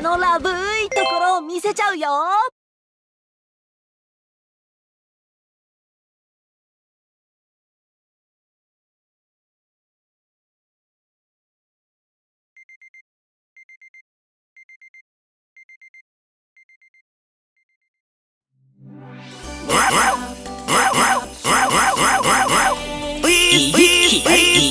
俺のラブーいところを見せちゃうよ。右左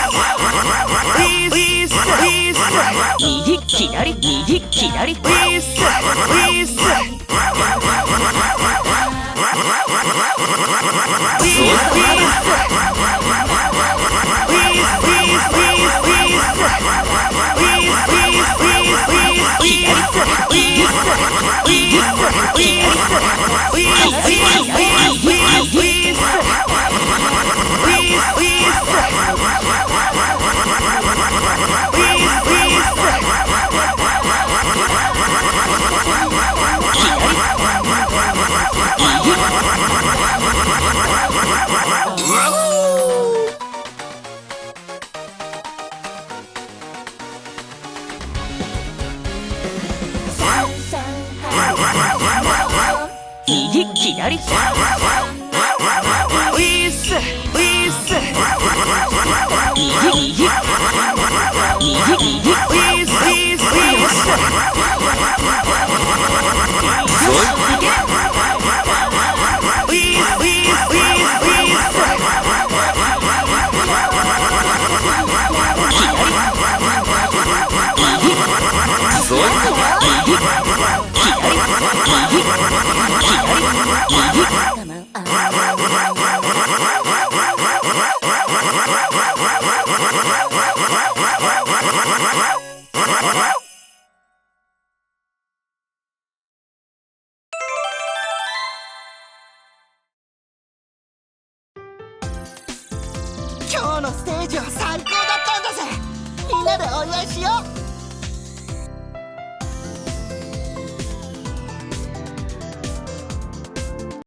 左右左右左右右右今日のステージは最高だったんだぜ。みんなでお祝いしよう。